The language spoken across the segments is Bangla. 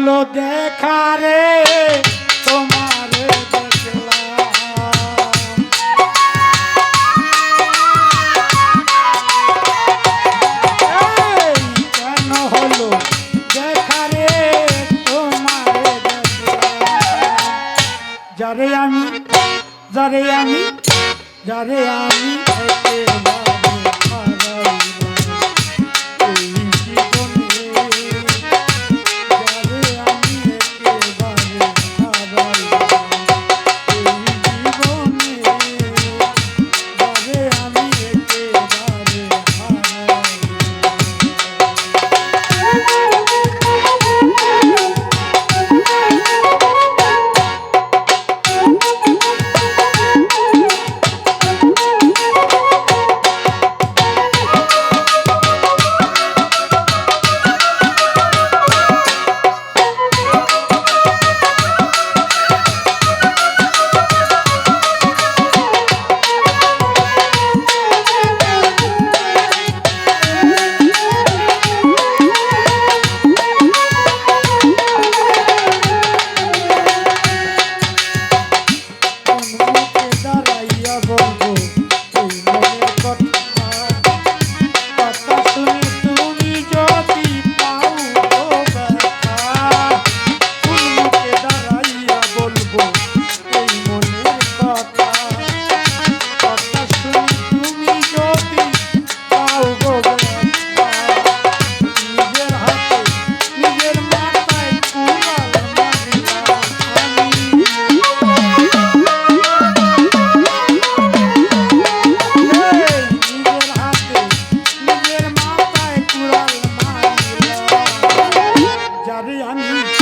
বলো দেখা রে তোমার যারে আমি যারে আমি যারে আমি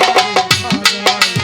ভগবান